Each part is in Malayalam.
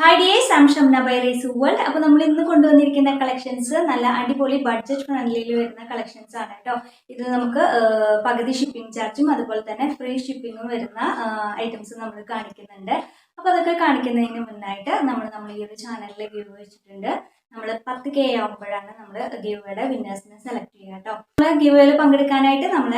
Hi dears am Shamna race world അപ്പോൾ നമ്മൾ ഇന്ന് കൊണ്ടുവന്നിരിക്കുന്ന കളക്ഷൻസ് നല്ല അടിപൊളി ബഡ്ജറ്റ് ഫ്രണ്ട്ലിയിൽ വരുന്ന കളക്ഷൻസ് ആണ് കേട്ടോ ഇത് നമുക്ക് പകുതി ഷിപ്പിംഗ് ചാർജും അതുപോലെ തന്നെ ഫ്രീ ഷിപ്പിങ്ങും വരുന്ന ഐറ്റംസ് നമ്മൾ കാണിക്കുന്നുണ്ട്. അപ്പോൾ അതൊക്കെ കാണിക്കുന്നതിന് മുന്നായിട്ട് നമ്മൾ നമ്മൾ ഈ ഒരു ചാനലിൽ വ്യൂ വെച്ചിട്ടുണ്ട്. നമ്മൾ പത്ത് കെ ആകുമ്പോഴാണ് നമ്മൾ ഗിവയുടെ വിന്നേഴ്സിനെ സെലക്ട് ചെയ്യുക കേട്ടോ നമ്മൾ ഗിവയിൽ പങ്കെടുക്കാനായിട്ട് നമ്മൾ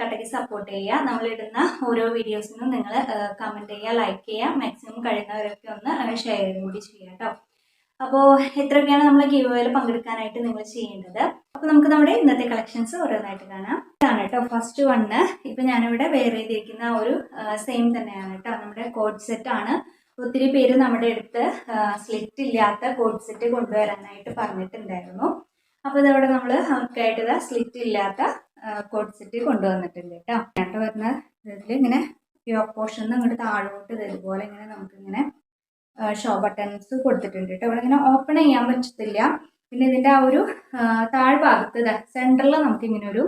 കട്ടയ്ക്ക് സപ്പോർട്ട് ചെയ്യുക. നമ്മൾ ഇടുന്ന ഓരോ വീഡിയോസിനും നിങ്ങൾ കമന്റ് ചെയ്യുക ലൈക്ക് ചെയ്യുക മാക്സിമം കഴിയുന്നവരൊക്കെ ഒന്ന് ഷെയർ കൂടി ചെയ്യുക കേട്ടോ അപ്പോൾ ഇത്രയൊക്കെയാണ് നമ്മൾ ഗിവയിൽ പങ്കെടുക്കാനായിട്ട് നിങ്ങൾ ചെയ്യേണ്ടത്? അപ്പോൾ നമുക്ക് നമ്മുടെ ഇന്നത്തെ കളക്ഷൻസ് ഓരോന്നായിട്ട് കാണാം. ഇതാണ് കേട്ടോ ഫസ്റ്റ് വണ്ണ് ഇപ്പം ഞാനിവിടെ വെയർ ചെയ്തിരിക്കുന്ന ഒരു സെയിം തന്നെയാണ് കേട്ടോ. നമ്മുടെ കോഡ് സെറ്റ് ആണ്. ഒത്തിരി പേര് നമ്മുടെ അടുത്ത് സ്ലിറ്റ് ഇല്ലാത്ത കോഡ് സെറ്റ് കൊണ്ടുവരാനായിട്ട് പറഞ്ഞിട്ടുണ്ടായിരുന്നു. അപ്പോൾ ഇതവിടെ നമ്മൾ ഇതാ സ്ലിറ്റ് ഇല്ലാത്ത കോഡ് സെറ്റ് കൊണ്ടുവന്നിട്ടുണ്ട് കേട്ടോ. കേട്ടോ വരുന്ന ഇതിൽ ഇങ്ങനെ യോ പോർഷൻ അങ്ങോട്ട് താഴോട്ട് ഇത് ഇതുപോലെ ഇങ്ങനെ നമുക്കിങ്ങനെ ഷോ ബട്ടൺസ് കൊടുത്തിട്ടുണ്ട് കേട്ടോ ഇവിടെ ഇങ്ങനെ ഓപ്പൺ ചെയ്യാൻ പറ്റത്തില്ല. പിന്നെ ഇതിന്റെ ആ ഒരു താഴ്ഭാഗത്ത് സെന്ററിൽ നമുക്ക് ഇങ്ങനെ ഒരു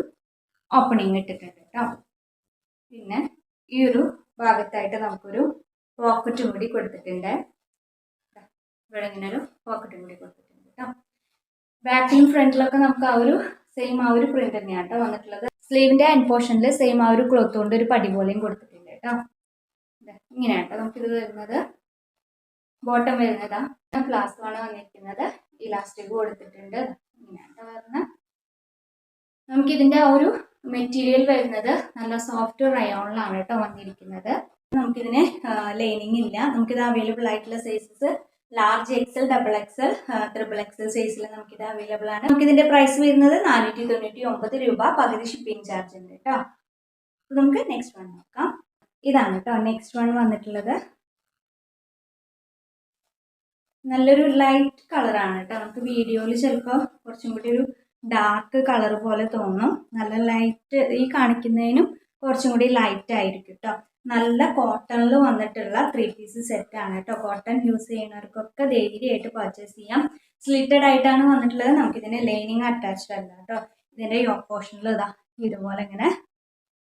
ഓപ്പണിങ് ഇട്ടിട്ടുണ്ട് കേട്ടോ പിന്നെ ഈ ഒരു ഭാഗത്തായിട്ട് നമുക്കൊരു പോക്കറ്റും കൂടി കൊടുത്തിട്ടുണ്ട്. ഇവിടെ ഇങ്ങനെ ഒരു പോക്കറ്റും കൂടി കൊടുത്തിട്ടുണ്ട് കേട്ടോ ബാക്കിലും ഫ്രണ്ടിലൊക്കെ നമുക്ക് ആ ഒരു സെയിം ആ ഒരു പ്രിന്റ് തന്നെയാണ് കേട്ടോ വന്നിട്ടുള്ളത്. സ്ലീവിന്റെ എൻ പോർഷനിൽ സെയിം ആ ഒരു ക്ലോത്ത് കൊണ്ട് ഒരു പടി പോലെയും കൊടുത്തിട്ടുണ്ട് കേട്ടോ ഇങ്ങനെയാണ് കേട്ടോ നമുക്കിത് വരുന്നത്. ബോട്ടം വരുന്നതാ. ക്ലാസ് ആണ് വന്നിരിക്കുന്നത്. ഇലാസ്റ്റിക് കൊടുത്തിട്ടുണ്ട് നമുക്ക് നമുക്കിതിന്റെ ആ ഒരു മെറ്റീരിയൽ വരുന്നത് നല്ല സോഫ്റ്റ് റയോണിലാണ് കേട്ടോ വന്നിരിക്കുന്നത്. നമുക്കിതിന് ലൈനിങ് ഇല്ല. നമുക്കിത് അവൈലബിൾ ആയിട്ടുള്ള sizes large XL double XL triple XL സൈസിൽ നമുക്കിത് അവൈലബിൾ ആണ്. നമുക്കിതിന്റെ പ്രൈസ് വരുന്നത് നാനൂറ്റി തൊണ്ണൂറ്റി ഒമ്പത് രൂപ. പകുതി ഷിപ്പിംഗ് ചാർജ് ഉണ്ട് കേട്ടോ. നമുക്ക് നെക്സ്റ്റ് വൺ നോക്കാം. ഇതാണ് കേട്ടോ നെക്സ്റ്റ് വൺ വന്നിട്ടുള്ളത്. നല്ലൊരു ലൈറ്റ് കളറാണ് കേട്ടോ. നമുക്ക് വീഡിയോയിൽ ചിലപ്പോൾ കുറച്ചും കൂടി ഒരു ഡാർക്ക് കളർ പോലെ തോന്നും. നല്ല ലൈറ്റ് ഈ കാണിക്കുന്നതിനും കുറച്ചും കൂടി ലൈറ്റ് ആയിരിക്കും കേട്ടോ. നല്ല കോട്ടണിൽ വന്നിട്ടുള്ള ത്രീ പീസ് സെറ്റ് ആണ് കേട്ടോ. കോട്ടൺ യൂസ് ചെയ്യുന്നവർക്കൊക്കെ ധൈര്യമായിട്ട് പർച്ചേസ് ചെയ്യാം. സ്ലിറ്റഡ് ആയിട്ടാണ് വന്നിട്ടുള്ളത്. നമുക്കിതിന് ലൈനിങ് അറ്റാച്ച്ഡ് അല്ല കേട്ടോ. ഇതിന്റെ യോക്ക് പോർഷനിൽ ഇതാ ഇതുപോലെ ഇങ്ങനെ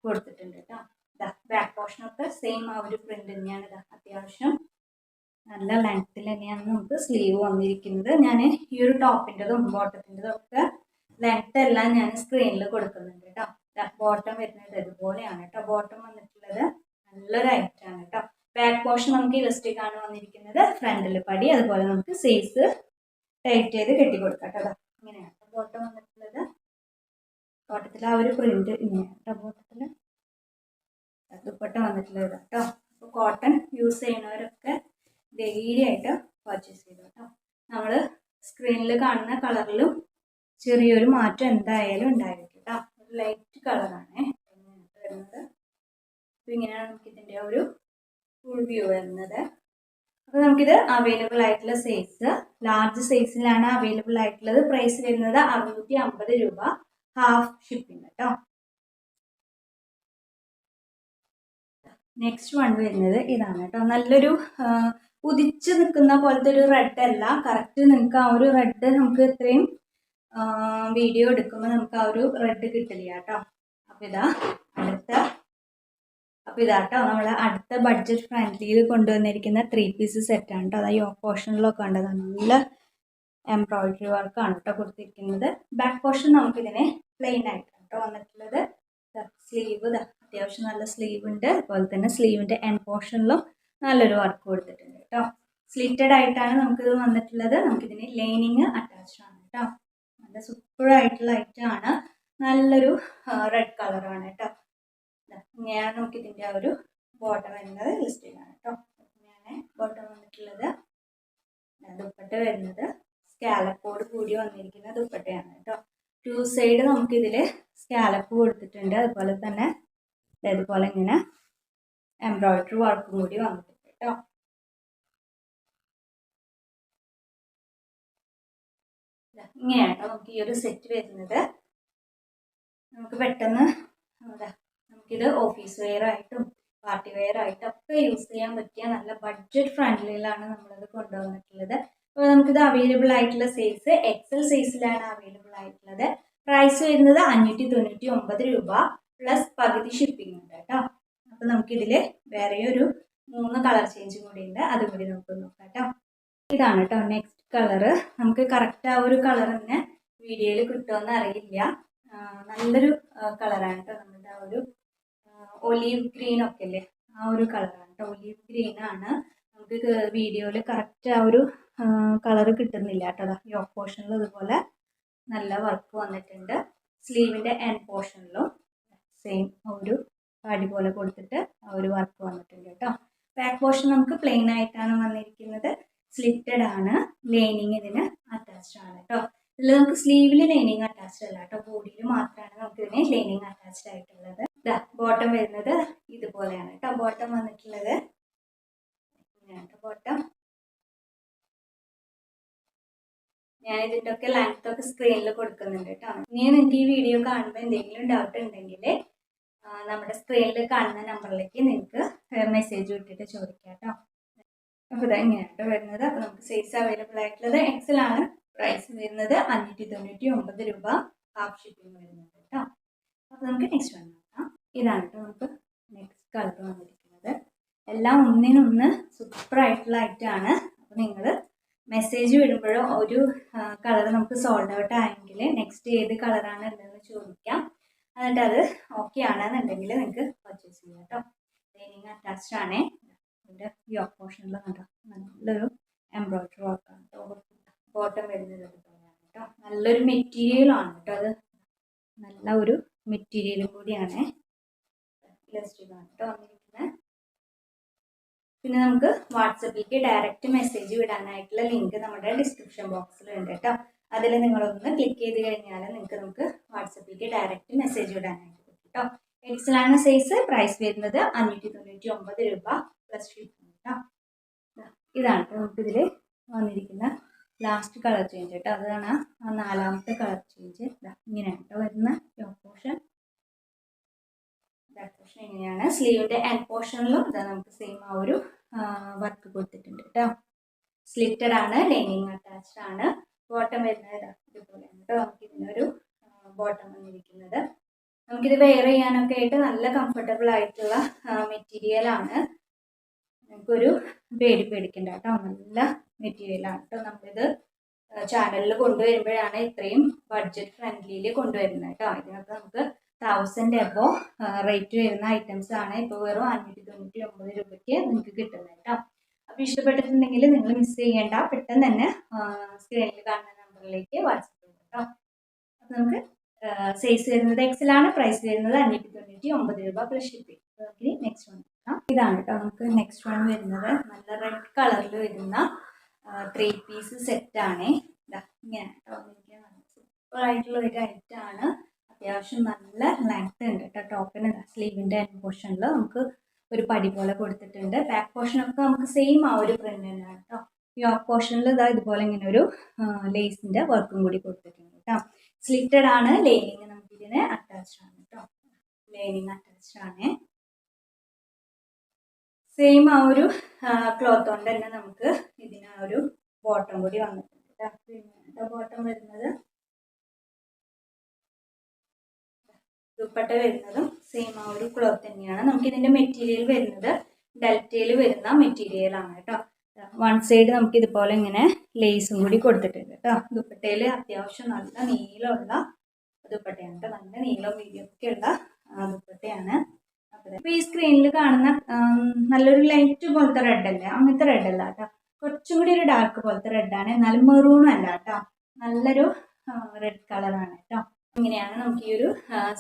കൊടുത്തിട്ടുണ്ട് കേട്ടോ. ഇതാ ബാക്ക് പോർഷനൊക്കെ സെയിം ആ ഒരു പ്രിന്റ് തന്നെയാണ് ഇതാ അത്യാവശ്യം. നല്ല ലെങ്ത്തിൽ തന്നെയാണ് നമുക്ക് സ്ലീവ് വന്നിരിക്കുന്നത്. ഞാൻ ഈ ഒരു ടോപ്പിന്റെതും ബോട്ടത്തിന്റെതും ഒക്കെ ലെങ്ത് എല്ലാം ഞാൻ സ്ക്രീനിൽ കൊടുക്കുന്നുണ്ട് കേട്ടോ. ബോട്ടം വരുന്നത് ഇതുപോലെയാണ് കേട്ടോ. ബോട്ടം വന്നിട്ടുള്ളത് നല്ലൊരു ഐറ്റാണ് കേട്ടോ. ബാക്ക് പോർഷൻ നമുക്ക് ഇലസ്റ്റിക് ആണ് വന്നിരിക്കുന്നത്. ഫ്രണ്ടിൽ പടി അതുപോലെ നമുക്ക് സൈസ് ടൈറ്റ് ചെയ്ത് കെട്ടി. കൊടുക്കാം കേട്ടോ ഇങ്ങനെയാണ് ബോട്ടം വന്നിട്ടുള്ളത്. ബോട്ടത്തിൽ ആ ഒരു പ്രിന്റ് ഇങ്ങനെയാണ് കേട്ടോ. ബോട്ടത്തിൽ ദുപ്പട്ട വന്നിട്ടുള്ളത് കേട്ടോ. അപ്പോൾ കോട്ടൺ യൂസ് ചെയ്യുന്നവരൊക്കെ ധൈര്യമായിട്ട് പർച്ചേസ് ചെയ്തു കേട്ടോ. നമ്മൾ സ്ക്രീനിൽ കാണുന്ന കളറിലും ചെറിയൊരു മാറ്റം എന്തായാലും ഉണ്ടായിരിക്കും കേട്ടോ. ഒരു ലൈറ്റ് കളറാണ് വരുന്നത്. അപ്പോൾ ഇങ്ങനെയാണ് നമുക്ക് ഇതിന്റെ ഒരു ഫുൾ വ്യൂ വരുന്നത്. അപ്പോൾ നമുക്കിത് അവൈലബിൾ ആയിട്ടുള്ള സൈസ് ലാർജ് സൈസിലാണ് അവൈലബിൾ ആയിട്ടുള്ളത്. പ്രൈസ് വരുന്നത് അറുന്നൂറ്റി അമ്പത് രൂപ ഹാഫ് ഷിപ്പിംഗ് കേട്ടോ. നെക്സ്റ്റ് വൺ വരുന്നത് ഇതാണ് കേട്ടോ. നല്ലൊരു ആ, നിൽക്കുന്ന പോലത്തെ ഒരു റെഡ് അല്ല. കറക്റ്റ് നിങ്ങൾക്ക് ആ ഒരു റെഡ് നമുക്ക് ഇത്രയും വീഡിയോ എടുക്കുമ്പോൾ നമുക്ക് ആ ഒരു റെഡ് കിട്ടില്ല കേട്ടോ. അപ്പോൾ ഇതാ അടുത്ത അപ്പോൾ ഇതാട്ടോ നമ്മൾ അടുത്ത ബഡ്ജറ്റ് ഫ്രണ്ട്ലിയിൽ കൊണ്ടുവന്നിരിക്കുന്ന ത്രീ പീസ് സെറ്റാണ് കേട്ടോ. അതായത് യോ പോർഷനിലൊക്കെ ഉണ്ടതാണ് നല്ല എംബ്രോയിഡറി വർക്കാണ് കേട്ടോ കൊടുത്തിരിക്കുന്നത്. ബാക്ക് പോർഷൻ നമുക്കിതിനെ പ്ലെയിൻ ആയിട്ടാണ് കേട്ടോ വന്നിട്ടുള്ളത്. സ്ലീവ് അത്യാവശ്യം നല്ല സ്ലീവ് ഉണ്ട്. അതുപോലെ തന്നെ സ്ലീവിന്റെ എൻ പോർഷനിലും നല്ലൊരു വർക്ക് കൊടുത്തിട്ടുണ്ട്. കേട്ടോ. സ്ലിറ്റഡ് ആയിട്ടാണ് നമുക്കിത് വന്നിട്ടുള്ളത്. നമുക്കിതിന് ലൈനിങ് അറ്റാച്ച്ഡ് ആണ് കേട്ടോ. നല്ല സൂപ്പർ ആയിട്ടുള്ള ഐറ്റമാണ് നല്ലൊരു റെഡ് കളറാണ് കേട്ടോ. ഇങ്ങനെയാണ് നമുക്ക് ഇതിന്റെ ആ ഒരു ബോട്ടം വരുന്നത്. ലിസ്റ്റിലാണ് കേട്ടോ. ഇങ്ങനെയാണ് ബോട്ടം വന്നിട്ടുള്ളത്. ദുപ്പട്ട വരുന്നത്. സ്കാലപ്പോട് കൂടി വന്നിരിക്കുന്ന ദുപ്പട്ടയാണ് കേട്ടോ. ടു സൈഡ് നമുക്കിതിൽ സ്കാലപ്പ് കൊടുത്തിട്ടുണ്ട്. അതുപോലെ തന്നെ ഇതുപോലെ ഇങ്ങനെ എംബ്രോയിഡറി വർക്കും കൂടി വന്നിട്ടുണ്ട് കേട്ടോ. ഇങ്ങനെയാണ് നമുക്ക് ഈ ഒരു സെറ്റ് വരുന്നത്. നമുക്ക് പെട്ടെന്ന് എന്താ നമുക്കിത് ഓഫീസ് വെയർ ആയിട്ടും പാർട്ടി വെയർ ആയിട്ടും ഒക്കെ യൂസ് ചെയ്യാൻ പറ്റിയ നല്ല ബഡ്ജറ്റ് ഫ്രണ്ട്ലിയിലാണ് നമ്മളത് കൊണ്ടുവന്നിട്ടുള്ളത്. അപ്പോൾ നമുക്കിത് അവൈലബിൾ ആയിട്ടുള്ള സൈസ് എക്സൽ സൈസിലാണ് അവൈലബിൾ ആയിട്ടുള്ളത്. പ്രൈസ് വരുന്നത് അഞ്ഞൂറ്റി തൊണ്ണൂറ്റി ഒമ്പത് രൂപ പ്ലസ് പകുതി ഷിപ്പിംഗ് ഉണ്ട് കേട്ടോ അപ്പോൾ നമുക്കിതിൽ വേറെ ഒരു മൂന്ന് കളർ ചേഞ്ചും കൂടി ഉണ്ട്. അതും കൂടി നമുക്ക് നോക്കാം കേട്ടോ ഇതാണ് കേട്ടോ നെക്സ്റ്റ് കളറ് നമുക്ക് കറക്റ്റ് ആ ഒരു കളർ തന്നെ വീഡിയോയിൽ കിട്ടുമെന്ന് അറിയില്ല. നല്ലൊരു കളറാണ് കേട്ടോ നമ്മുടെ ആ ഒരു ഒലീവ് ഗ്രീൻ ഒക്കെ അല്ലേ ആ ഒരു കളറാണ് കേട്ടോ ഒലീവ് ഗ്രീൻ ആണ്. നമുക്ക് വീഡിയോയിൽ കറക്റ്റ് ആ ഒരു കളർ കിട്ടുന്നില്ല കേട്ടോ ഈ പോർഷനിൽ ഇതുപോലെ നല്ല വർക്ക് വന്നിട്ടുണ്ട്. സ്ലീവിന്റെ എൻഡ് പോർഷനിലും സെയിം ഒരു പാടി പോലെ കൊടുത്തിട്ട് ആ ഒരു വർക്ക് വന്നിട്ടുണ്ട് കേട്ടോ ബാക്ക് പോർഷൻ നമുക്ക് പ്ലെയിൻ ആയിട്ടാണ് വന്നിരിക്കുന്നത്. സ്ലിറ്റഡ് ആണ്. ലൈനിങ് ഇതിന് അറ്റാച്ച്ഡ് ആണ് കേട്ടോ ഇതിൽ നമുക്ക് സ്ലീവിൽ ലൈനിങ് അറ്റാച്ച്ഡ് അല്ല കേട്ടോ ബോഡിയിൽ മാത്രമാണ് നമുക്ക് ഇതിന് ലൈനിങ് അറ്റാച്ച്ഡ് ആയിട്ടുള്ളത്. ബോട്ടം വരുന്നത് ഇതുപോലെയാണ് കേട്ടോ ബോട്ടം വന്നിട്ടുള്ളത് ബോട്ടം ഞാൻ ഇതിന്റെ ഒക്കെ ലെങ്ത് ഒക്കെ സ്ക്രീനിൽ കൊടുക്കുന്നുണ്ട് കേട്ടോ ഇനി നിങ്ങൾക്ക് ഈ വീഡിയോ കാണുമ്പോൾ എന്തെങ്കിലും ഡൗട്ട് ഉണ്ടെങ്കിൽ നമ്മുടെ സ്ക്രീനിൽ കാണുന്ന നമ്പറിലേക്ക് നിങ്ങൾക്ക് മെസ്സേജ് വിട്ടിട്ട് ചോദിക്കാം കേട്ടോ അപ്പോൾ ഇതാ ഇങ്ങനെയാണ് വരുന്നത്. അപ്പോൾ നമുക്ക് സൈസ് അവൈലബിൾ ആയിട്ടുള്ളത് എക്സൽ ആണ്. പ്രൈസ് വരുന്നത് അഞ്ഞൂറ്റി തൊണ്ണൂറ്റി ഒമ്പത് രൂപ. ഹാഫ് ഷിപ്പിംഗ് വരുന്നത് കേട്ടോ. അപ്പോൾ നമുക്ക് നെക്സ്റ്റ് വൺ നോക്കാം. ഇതാണ് കേട്ടോ നമുക്ക് നെക്സ്റ്റ് കളർ വന്നിരിക്കുന്നത്. എല്ലാം ഒന്നിനൊന്ന് സൂപ്പർ ആയിട്ടുള്ള ഐറ്റമാണ് അപ്പോൾ നിങ്ങൾ മെസ്സേജ് വിടുമ്പോഴോ ഒരു കളർ നമുക്ക് സോൾഡ് ഔട്ട് ആയെങ്കിൽ നെക്സ്റ്റ് ഏത് കളറാണ് ഉള്ളതെന്ന് ചോദിക്കാം. എന്നിട്ട് അത് ഓക്കെ ആണെന്നുണ്ടെങ്കിൽ നിങ്ങൾക്ക് പർച്ചേസ് ചെയ്യാം കേട്ടോ ലൈനിങ് അറ്റാച്ച്ഡ് ആണേ. അതിന്റെ ഈ ഓപ്പോഷനിൽ കണ്ടോ നല്ലൊരു എംബ്രോയിഡറി വർക്കാണ് കേട്ടോ ബോട്ടം വരുന്നത് ഇതുപോലെയാണ് കേട്ടോ നല്ലൊരു മെറ്റീരിയൽ ആണ് കേട്ടോ അത്. നല്ല ഒരു മെറ്റീരിയലും കൂടിയാണ്. കേട്ടോ വന്നിരിക്കുന്നത് പിന്നെ നമുക്ക് വാട്സപ്പിലേക്ക് ഡയറക്റ്റ് മെസ്സേജ് വിടാനായിട്ടുള്ള ലിങ്ക് നമ്മുടെ ഡിസ്ക്രിപ്ഷൻ ബോക്സിൽ ഉണ്ട് കേട്ടോ അതിൽ നിങ്ങളൊന്ന് ക്ലിക്ക് ചെയ്ത് കഴിഞ്ഞാൽ നിങ്ങൾക്ക് നമുക്ക് വാട്സപ്പിലേക്ക് ഡയറക്റ്റ് മെസ്സേജ് വിടാനായിട്ട് പറ്റും കേട്ടോ എക്സലാണ് സൈസ് പ്രൈസ് വരുന്നത് അഞ്ഞൂറ്റി തൊണ്ണൂറ്റി ഒമ്പത് രൂപ. പ്ലസ് ഷീറ്റ് ഇതാണ് കേട്ടോ നമുക്കിതിൽ വന്നിരിക്കുന്ന ലാസ്റ്റ് കളർ ചേഞ്ച് കേട്ടോ അതാണ് ആ നാലാമത്തെ കളർ ചേഞ്ച് ഇങ്ങനെയാണ് കേട്ടോ വരുന്ന പോർഷൻ പോർഷൻ ഇങ്ങനെയാണ്. സ്ലീവിന്റെ എൻ പോർഷനിലും ഇതാ നമുക്ക് സെയിം ആ ഒരു വർക്ക് കൊടുത്തിട്ടുണ്ട് കേട്ടോ സ്ലിറ്റഡ് ആണ് ലൈനിങ് അറ്റാച്ച്ഡ് ആണ്. ബോട്ടം വരുന്നത് ഇതാ ഇതുപോലെയാണ് കേട്ടോ നമുക്ക് ഇതിനൊരു ബോട്ടം വന്നിരിക്കുന്നത്. നമുക്കിത് വെയർ ചെയ്യാനൊക്കെ ആയിട്ട് നല്ല കംഫർട്ടബിൾ ആയിട്ടുള്ള മെറ്റീരിയൽ ആണ്. നമുക്കൊരു പേടി പേടിക്കണ്ട കേട്ടോ. നല്ല മെറ്റീരിയലാണ് കേട്ടോ നമ്മളിത് ചാനലിൽ കൊണ്ടുവരുമ്പോഴാണ് ഇത്രയും ബഡ്ജറ്റ് ഫ്രണ്ട്ലിയിൽ കൊണ്ടുവരുന്നത് കേട്ടോ. ഇതിനൊക്കെ നമുക്ക് തൗസൻഡ് എബോ റേറ്റ് വരുന്ന ഐറ്റംസ് ആണ് ഇപ്പോൾ വെറും അഞ്ഞൂറ്റി തൊണ്ണൂറ്റി ഒമ്പത് രൂപയ്ക്ക് നിങ്ങൾക്ക് കിട്ടുന്നത് കേട്ടോ. അപ്പോൾ ഇഷ്ടപ്പെട്ടിട്ടുണ്ടെങ്കിൽ നിങ്ങൾ മിസ് ചെയ്യേണ്ട. പെട്ടെന്ന് തന്നെ സ്ക്രീനിൽ കാണുന്ന നമ്പറിലേക്ക് വാട്സപ്പ് ചെയ്യാം കേട്ടോ. അപ്പോൾ നമുക്ക് സൈസ് വരുന്നത് എക്സലാണ് പ്രൈസ് വരുന്നത് അഞ്ഞൂറ്റി തൊണ്ണൂറ്റി ഒമ്പത് രൂപ പ്ലസ് ഷിപ്പിംഗ് നെക്സ്റ്റ് വൺ ഇതാണ് കേട്ടോ നമുക്ക് നെക്സ്റ്റ് വൺ വരുന്നത്. നല്ല റെഡ് കളറിൽ വരുന്ന ത്രീ പീസ് സെറ്റാണേ ഇങ്ങനെ കേട്ടോ സൂപ്പർ സൂപ്പറായിട്ടുള്ള ഒരു ഐറ്റമാണ് അത്യാവശ്യം നല്ല ലെങ്ത് ഉണ്ട് കേട്ടോ ടോപ്പിന് സ്ലീവിന്റെ എൻ പോർഷനിൽ നമുക്ക് ഒരു പടി പോലെ കൊടുത്തിട്ടുണ്ട്. ബാക്ക് പോർഷനൊക്കെ നമുക്ക് സെയിം ആ ഒരു പ്രിന്റ് തന്നെയാണ് കേട്ടോ. യോക്ക് പോർഷനിൽ ഇതാ ഇതുപോലെ ഇങ്ങനെ ഒരു ലേസിന്റെ വർക്കും കൂടി കൊടുത്തിട്ടുണ്ട് കേട്ടോ. സ്ലിറ്റഡ് ആണ് ലൈനിങ് നമുക്ക് ഇതിന് അറ്റാച്ച്ഡ് ആണ് കേട്ടോ. ലൈനിങ് അറ്റാച്ച്ഡ് ആണ്. സെയിം ആ ഒരു ക്ലോത്ത് കൊണ്ട് തന്നെ നമുക്ക് ഇതിന് ആ ഒരു ബോട്ടം കൂടി വന്നിട്ടുണ്ട് പിന്നെ ബോട്ടം വരുന്നത്? ദുപ്പട്ട വരുന്നതും സെയിം ആ ഒരു ക്ലോത്ത് തന്നെയാണ്. നമുക്ക് ഇതിന്റെ മെറ്റീരിയൽ വരുന്നത് ഡെൽറ്റയിൽ വരുന്ന മെറ്റീരിയൽ ആണ് കേട്ടോ വൺ സൈഡ് നമുക്ക് ഇതുപോലെ ഇങ്ങനെ ലേസും കൂടി കൊടുത്തിട്ടുണ്ട് കേട്ടോ ദുപ്പട്ടയിൽ അത്യാവശ്യം നല്ല നീളമുള്ള ദുപ്പട്ടയാണ് കേട്ടോ നല്ല നീളം വീതിയൊക്കെ ഉള്ള ദുപ്പട്ടയാണ്. അപ്പോൾ ഈ സ്ക്രീനിൽ കാണുന്ന നല്ലൊരു ലൈറ്റ് പോലത്തെ റെഡ് അല്ലേ? അങ്ങനത്തെ റെഡ് അല്ല കേട്ടോ. കുറച്ചും കൂടി ഒരു ഡാർക്ക് പോലത്തെ റെഡാണ് എന്നാലും മെറൂണും അല്ല കേട്ടോ. നല്ലൊരു റെഡ് കളറാണ് കേട്ടോ. ഇങ്ങനെയാണ് നമുക്ക് ഈ ഒരു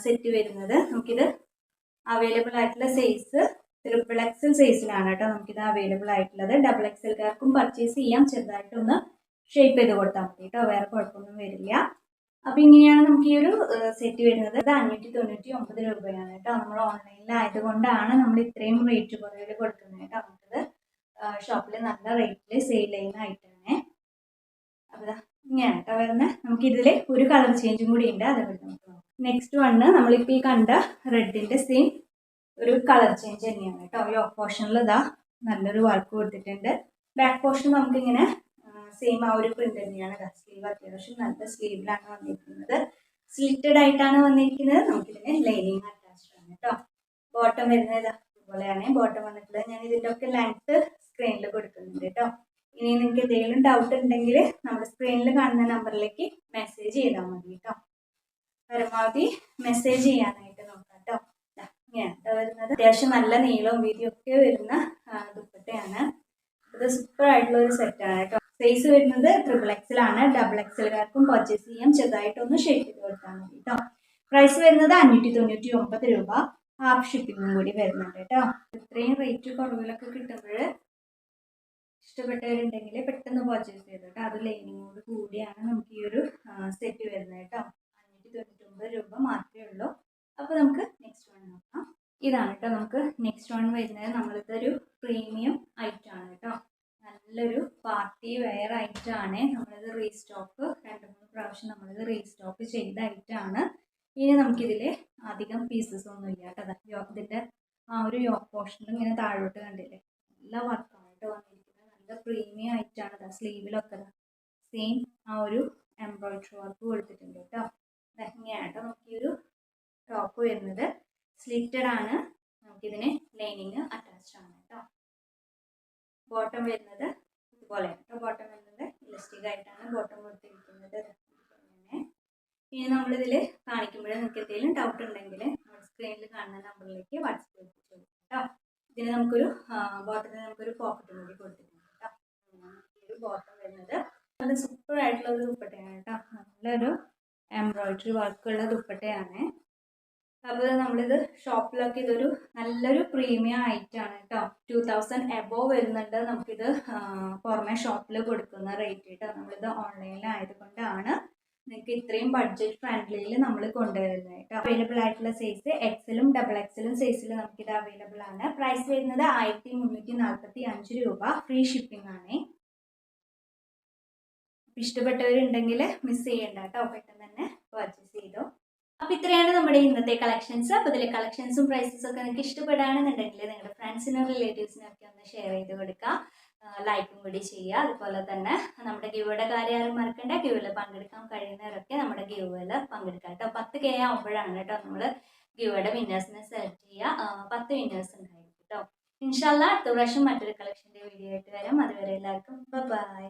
സെറ്റ് വരുന്നത്. നമുക്കിത് അവൈലബിൾ ആയിട്ടുള്ള സൈസ് ട്രിപ്പിൾ എക്സൽ സൈസിലാണ് കേട്ടോ നമുക്കിത് അവൈലബിൾ ആയിട്ടുള്ളത്. ഡബിൾ എക്സൽക്കാർക്കും പർച്ചേസ് ചെയ്യാം. ചെറുതായിട്ടൊന്ന് ഷേപ്പ് ചെയ്ത് കൊടുത്താൽ മതി കേട്ടോ. വേറെ കുഴപ്പമൊന്നും വരില്ല. അപ്പോൾ ഇങ്ങനെയാണ് നമുക്ക് ഈ ഒരു സെറ്റ് വരുന്നത്. ഇത് അഞ്ഞൂറ്റി തൊണ്ണൂറ്റി ഒമ്പത് രൂപയാണ് കേട്ടോ. നമ്മൾ ഓൺലൈനിൽ ആയതുകൊണ്ടാണ് നമ്മൾ ഇത്രയും റേറ്റ് കുറവിൽ കൊടുക്കുന്നത് കേട്ടോ നമുക്കത്. ഷോപ്പിൽ നല്ല റേറ്റിൽ സെയിൽ ചെയ്യുന്ന ഐറ്റമാണ് അപ്പൊ ഇങ്ങനെയാണ് കേട്ടോ വരുന്നത്. നമുക്ക് ഇതിൽ ഒരു കളർ ചേഞ്ചും കൂടി ഉണ്ട് അതേപോലെ നമുക്ക് നെക്സ്റ്റ് വണ്ണ് നമ്മളിപ്പോൾ ഈ കണ്ട റെഡിന്റെ സെയിം ഒരു കളർ ചേഞ്ച് തന്നെയാണ് കേട്ടോ. ഈ പോർഷനിൽ ഇതാ നല്ലൊരു വർക്ക് കൊടുത്തിട്ടുണ്ട്. ബാക്ക് പോർഷൻ നമുക്കിങ്ങനെ സെയിം ആ ഒരു പ്രിന്റ് തന്നെയാണ്. സ്ലീവ് അത്യാവശ്യം നല്ല സ്ലീവിലാണ് വന്നിരിക്കുന്നത്. സ്ലിറ്റഡ് ആയിട്ടാണ് വന്നിരിക്കുന്നത്. നമുക്കിതിന് ലൈനിങ് അറ്റാച്ച്ഡ് ആണ് കേട്ടോ. ബോട്ടം വരുന്നത് ഇതുപോലെയാണ്. ബോട്ടം വന്നിട്ടുള്ളത് ഞാൻ ഇതിന്റെ ഒക്കെ ലെങ്ത്ത് സ്ക്രീനിൽ കൊടുക്കുന്നുണ്ട് കേട്ടോ. ഇനി നിങ്ങൾക്ക് എന്തെങ്കിലും ഡൗട്ട് ഉണ്ടെങ്കിൽ നമ്മുടെ സ്ക്രീനിൽ കാണുന്ന നമ്പറിലേക്ക് മെസ്സേജ് ചെയ്താൽ മതി കേട്ടോ. പരമാവധി മെസ്സേജ് ചെയ്യാനായിട്ട് നോക്കാം കേട്ടോ. ട്ടോ വരുന്നത്. അത്യാവശ്യം നല്ല നീളവും വീതിയും ഒക്കെ വരുന്ന ദുപ്പട്ടയാണ്. ഇത് സൂപ്പർ ആയിട്ടുള്ള ഒരു സെറ്റാണ് കേട്ടോ. സൈസ് വരുന്നത് ട്രിപ്പിൾ ആണ്. ഡബിൾ എക്സലുകാർക്കും പർച്ചേസ് ചെയ്യാം. ചെറുതായിട്ടൊന്ന് ഷേപ്പ് ചെയ്ത് കൊടുത്താൽ മതി കേട്ടോ പ്രൈസ് വരുന്നത് അഞ്ഞൂറ്റി തൊണ്ണൂറ്റി ഒമ്പത് രൂപ ഹാഫ് ഷിപ്പിങ്ങും കൂടി വരുന്നുണ്ട് കേട്ടോ ഇത്രയും റേറ്റ് കുറവിലൊക്കെ കിട്ടുമ്പോൾ ഇഷ്ടപ്പെട്ടവരുണ്ടെങ്കിൽ പെട്ടെന്ന് പർച്ചേസ് ചെയ്തു കേട്ടോ അത് ലൈനിങ്ങോട് കൂടിയാണ് നമുക്ക് ഈ ഒരു സെറ്റ് വരുന്നത് കേട്ടോ അഞ്ഞൂറ്റി തൊണ്ണൂറ്റി ഒമ്പത് രൂപ മാത്രമേ ഉള്ളൂ. അപ്പോൾ നമുക്ക് നെക്സ്റ്റ് വൺ നോക്കാം. ഇതാണ് കേട്ടോ നമുക്ക് നെക്സ്റ്റ് വൺ വരുന്നത്. നമ്മളിതൊരു പ്രീമിയം ഐറ്റം പാർട്ടി വെയർ ആയിട്ടാണ് നമ്മളിത് റീസ്റ്റോക്ക് രണ്ട് മൂന്ന് പ്രാവശ്യം നമ്മളിത് റീസ്റ്റോക്ക് ചെയ്ത ഐറ്റാണ് ആണ് ഇനി നമുക്കിതിൽ അധികം പീസസ് ഒന്നും ഇല്ല കേട്ടോ. ഇതിന്റെ ആ ഒരു യോക്ക് പോർഷനിൽ ഇങ്ങനെ താഴോട്ട് കണ്ടില്ലേ? നല്ല വർക്കായിട്ട് വന്നിരിക്കുന്നത് നല്ല പ്രീമിയം ആയിട്ടാണ് ഇതാ സ്ലീവിലൊക്കെ സെയിം ആ ഒരു എംബ്രോയിഡറി വർക്ക് കൊടുത്തിട്ടുണ്ട് കേട്ടോ. ദാ ഇങ്ങനെയാണ് നമുക്ക് ഈ ഒരു ടോപ്പ് വരുന്നത്. സ്ലിറ്റഡ് ആണ്. നമുക്കിതിന് ലൈനിങ് അറ്റാച്ച്ഡ് ആണ് കേട്ടോ. ബോട്ടം വരുന്നത് ഇതുപോലെയാണ് കേട്ടോ ബോട്ടം വരുന്നത് ഇലസ്റ്റിക് ആയിട്ടാണ് ബോട്ടം കൊടുത്തിരിക്കുന്നത് ഇനി നമ്മളിതിൽ കാണിക്കുമ്പോഴേ നിങ്ങൾക്ക് എന്തെങ്കിലും ഡൗട്ട് ഉണ്ടെങ്കിൽ നമ്മുടെ സ്ക്രീനിൽ കാണുന്ന നമ്പറിലേക്ക് വാട്സപ്പ് ചെയ്ത് കേട്ടോ ഇതിന് നമുക്കൊരു ബോട്ടത്തിന് നമുക്കൊരു പോക്കറ്റ് കൂടി കൊടുത്തിട്ടുണ്ട് കേട്ടോ. ഒരു ബോട്ടം വരുന്നത്. നല്ല സൂപ്പർ ആയിട്ടുള്ള ഒരു ദുപ്പട്ടയാണ് കേട്ടോ. നല്ലൊരു എംബ്രോയിഡറി വർക്കുള്ള ദുപ്പട്ടയാണ്. അപ്പോൾ നമ്മളിത് ഷോപ്പിലൊക്കെ ഇതൊരു നല്ലൊരു പ്രീമിയം ഐറ്റാണ് കേട്ടോ. ടു തൗസൻഡ് എബോവ് വരുന്നുണ്ട് നമുക്കിത് പുറമെ ഷോപ്പിൽ കൊടുക്കുന്ന റേറ്റ് കേട്ടോ നമ്മളിത് ഓൺലൈനിലായതുകൊണ്ടാണ് നിങ്ങൾക്ക് ഇത്രയും ബഡ്ജറ്റ് ഫ്രണ്ട്ലിയിൽ നമ്മൾ കൊണ്ടുവരുന്നത് കേട്ടോ. അവൈലബിൾ ആയിട്ടുള്ള സൈസ് എക്സലും ഡബിൾ എക്സലും സൈസിൽ നമുക്കിത് അവൈലബിൾ ആണ്. പ്രൈസ് വരുന്നത് ആയിരത്തി മുന്നൂറ്റി നാൽപ്പത്തി അഞ്ച് രൂപ. ഫ്രീ ഷിപ്പിംഗ് ആണ്. ഇഷ്ടപ്പെട്ടവരുണ്ടെങ്കിൽ മിസ് ചെയ്യണ്ട കേട്ടോ. പെട്ടെന്ന് തന്നെ പർച്ചേസ് ചെയ്തോ. അപ്പോൾ ഇത്രയാണ് നമ്മുടെ ഇന്നത്തെ കളക്ഷൻസ് അപ്പൊ ഇതിലെ കളക്ഷൻസും പ്രൈസസും ഒക്കെ നിങ്ങൾക്ക് ഇഷ്ടപ്പെടുകയാണെന്നുണ്ടെങ്കിൽ നിങ്ങളുടെ ഫ്രണ്ട്സിനും റിലേറ്റീവ്സിനും ഒക്കെ ഒന്ന് ഷെയർ ചെയ്ത് കൊടുക്കുക ലൈക്കും കൂടി ചെയ്യുക. അതുപോലെ തന്നെ നമ്മുടെ ഗിവയുടെ കാര്യം ആരും മറക്കണ്ട. ഗിവിൽ പങ്കെടുക്കാൻ കഴിയുന്നവരൊക്കെ നമ്മുടെ ഗിവിൽ പങ്കെടുക്കാം കേട്ടോ. പത്ത് കെ ആകുമ്പോഴാണ് കേട്ടോ നമ്മൾ ഗിവയുടെ വിന്നേഴ്സിനെ സെലക്ട് ചെയ്യുക. പത്ത് വിന്നേഴ്സ് ഉണ്ടായിരിക്കും കേട്ടോ. ഇൻഷാല്ല അടുത്ത പ്രാവശ്യം മറ്റൊരു കളക്ഷന്റെ വീഡിയോ ആയിട്ട് വരാം. അതുവരെ എല്ലാവർക്കും ബൈ